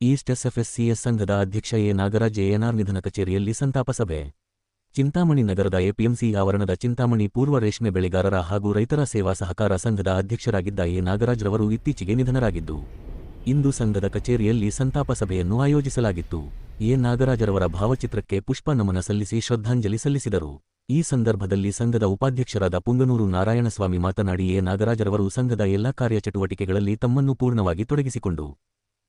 East ಎಸ್ಎಫ್ಎಸ್ಸಿಎಸ್ ಸಂಘದ ಅಧ್ಯಕ್ಷ A. Nagaraj, ANR ನಿಧನ ಕಚೇರಿಯಲ್ಲಿ ಸಂತಾಪ ಸಭೆ. ಚಿಂತಾಮಣಿ ನಗರದ ಎಪಿಎಂಸಿ ಆವರಣದ ಚಿಂತಾಮಣಿ ಪೂರ್ವ ರೇಷ್ಮೆ ಬೆಳೆಗಾರರ ಹಾಗೂ ರೈತರ ಸೇವಾ ಸಹಕಾರ ಸಂಘದ ಅಧ್ಯಕ್ಷರಾಗಿದ್ದ ಎ. ನಾಗರಾಜ್ ರವರು ಇತ್ತೀಚೆಗೆ ನಿಧನರಾಗಿದ್ದು, ಇಂದು ಸಂಘದ ಕಚೇರಿಯಲ್ಲಿ ಸಂತಾಪ ಸಭೆಯನ್ನು ಆಯೋಜಿಸಲಾಗಿತ್ತು. ಎ. ನಾಗರಾಜರವರ ಭಾವಚಿತ್ರಕ್ಕೆ ಪುಷ್ಪ ನಮನ ಸಲ್ಲಿಸಿ ಶ್ರದ್ಧಾಂಜಲಿ ಸಲ್ಲಿಸಿದರು. ಈ ಸಂದರ್ಭದಲ್ಲಿ ಸಂಘದ ಉಪಾಧ್ಯಕ್ಷರಾದ ಪುಂಗನೂರು ನಾರಾಯಣಸ್ವಾಮಿ ಮಾತನಾಡಿ, ಎ. ನಾಗರಾಜರವರು ಸಂಘದ ಎಲ್ಲಾ ಕಾರ್ಯಚಟುವಟಿಕೆಗಳಲ್ಲಿ ತಮ್ಮನ್ನು ಪೂರ್ಣವಾಗಿ ತೊಡಗಿಸಿಕೊಂಡು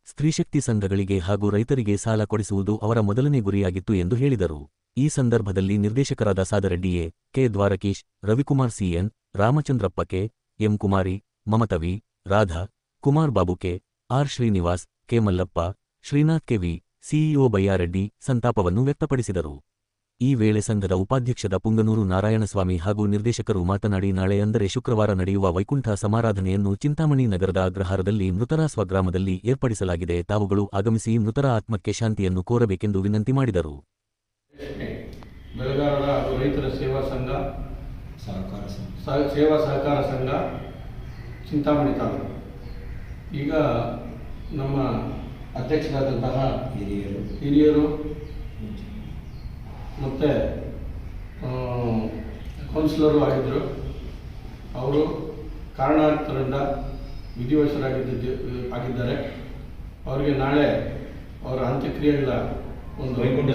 ಸ್ತ್ರೀಶಕ್ತಿ ಸಂಘಗಳಿಗೆ ಹಾಗೂ ರೈತರಿಗೆ ಸಾಲ ಕೊಡಿಸುವುದು ಅವರ ಮೊದಲನೇ ಗುರಿಯಾಗಿತ್ತು ಎಂದು ಹೇಳಿದರು. ಈ ಸಂದರ್ಭದಲ್ಲಿ ನಿರ್ದೇಶಕರಾದ Sadareddy A K. Dwarakish, Ravikumar C N Ramachandrappa K. M. Kumari, Mamatavi, Radha, Kumar Babu K. R. Srinivas, K. Mallappa, Srinath K V CEO Bayyareddy ಸಂತಾಪವನ್ನು ವ್ಯಕ್ತಪಡಿಸಿದರು. ಈ ವೇಳೆ ಸಂಘದ ಉಪಾಧ್ಯಕ್ಷದ ಪುಂಗನೂರು ನಾರಾಯಣಸ್ವಾಮಿ ಹಾಗೂ ನಿರ್ದೇಶಕರು ಮಾತನಾಡಿ ನಾಳೆ ಅಂದರೆ ಶುಕ್ರವಾರ ನಡೆಯುವ ವೈಕುಂಠ ಸಮಾರಾಧನೆಯನ್ನು ಚಿಂತಾಮಣಿ ನಗರದ ಅಗ್ರಹಾರದಲ್ಲಿ ಮೃತರ ಸ್ವಗ್ರಾಮದಲ್ಲಿ ಏರ್ಪಡಿಸಲಾಗಿದೆ. ತಾವುಗಳು ಆಗಮಿಸಿ ಮೃತರ ಆತ್ಮಕ್ಕೆ ಶಾಂತಿಯನ್ನು ಕೋರಬೇಕೆಂದು ವಿನಂತಿ ಮಾಡಿದರು. ರೈತರ ಸೇವಾ ಸಂಘ ಸಹಕಾರ ಸೇವಾ ಸಹಕಾರ ಸಂಘ ಚಿಂತಾಮಣಿ ತಾಲೂಕು. ಈಗ ನಮ್ಮ ಅಧ್ಯಕ್ಷರಾದಂತಹ ಹಿರಿಯರು. ಹಿರಿಯರು ಮತ್ತು ಕೌನ್ಸಿಲರು ಆಗಿದ್ದರು ಅವರು ಕಾರಣಾಂತರದಿಂದ ವಿಧಿವಶರಾಗಿದ್ದ ಆಗಿದ್ದಾರೆ. ಅವರಿಗೆ ನಾಳೆ ಅವರ ಅಂತ್ಯಕ್ರಿಯೆಗಳ ಒಂದು ವೈಕುಂಠ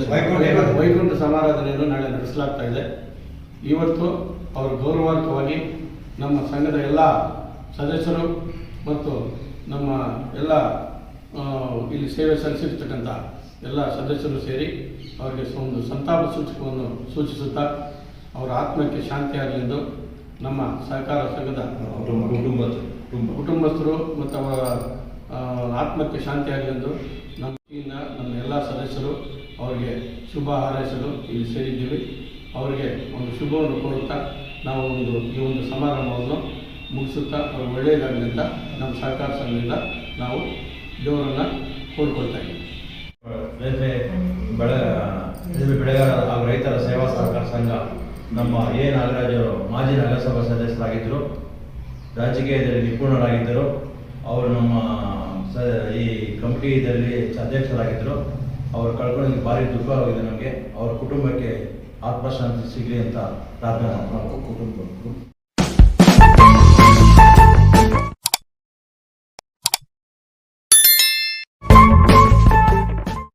ವೈಕುಂಠ ಸಮಾರಾಧನೆಯನ್ನು ನಾಳೆ ನಡೆಸಲಾಗ್ತಾ ಇದೆ. ಇವತ್ತು ಅವರು ಗೌರವಾರ್ಥವಾಗಿ ನಮ್ಮ ಸಂಘದ ಎಲ್ಲ ಸದಸ್ಯರು ಮತ್ತು ನಮ್ಮ ಎಲ್ಲ ಇಲ್ಲಿ ಸೇವೆ ಸಲ್ಲಿಸಿರ್ತಕ್ಕಂಥ ಎಲ್ಲ ಸದಸ್ಯರು ಸೇರಿ ಅವರಿಗೆ ಒಂದು ಸಂತಾಪ ಸೂಚಕವನ್ನು ಸೂಚಿಸುತ್ತಾ ಅವರ ಆತ್ಮಕ್ಕೆ ಶಾಂತಿಯಾಗಲಿ ಎಂದು ನಮ್ಮ ಸಹಕಾರ ಸಂಘದ ಕುಟುಂಬ ಕುಟುಂಬಸ್ಥರು ಮತ್ತು ಅವರ ಆತ್ಮಕ್ಕೆ ಆಗಲಿ ಎಂದು ನಮ್ಮ ನಮ್ಮ ಎಲ್ಲ ಸದಸ್ಯರು ಅವರಿಗೆ ಶುಭ ಹಾರೈಸಲು ಇಲ್ಲಿ ಸೇರಿದ್ದೀವಿ. ಅವರಿಗೆ ಒಂದು ಶುಭವನ್ನು ಕೊಡುತ್ತಾ ನಾವು ಒಂದು ಈ ಒಂದು ಸಮಾರಂಭವನ್ನು ಮುಗಿಸುತ್ತಾ ಅವರು ಒಳ್ಳೆಯದಾಗಲಿ ಅಂತ ನಮ್ಮ ಸಹಕಾರ ಸಂಘದಿಂದ ನಾವು ದೇವರನ್ನು ಕೋರ್ಕೊಳ್ತಾ ರೈತ ಬೆಳೆಗಾರ ಹಾಗೂ ರೈತರ ಸೇವಾ ಸಹಕಾರ ಸಂಘ, ನಮ್ಮ ಎ ನಾಗರಾಜರು ಮಾಜಿ ನಗರಸಭಾ ಸದಸ್ಯರಾಗಿದ್ದರು. ರಾಜಕೀಯದಲ್ಲಿ ನಿಪುಣರಾಗಿದ್ದರು. ಅವರು ನಮ್ಮ ಸ, ಈ ಕಮಿಟಿದಲ್ಲಿ ಅಧ್ಯಕ್ಷರಾಗಿದ್ದರು. ಅವರು ಕಳ್ಕೊಂಡು ಭಾರಿ ದುಃಖವಾಗಿದೆ ನಮಗೆ. ಅವ್ರ ಕುಟುಂಬಕ್ಕೆ ಆತ್ಮಶಾಂತಿ ಸಿಗಲಿ ಅಂತ ಪ್ರಾರ್ಥನೆ ಕುಟುಂಬ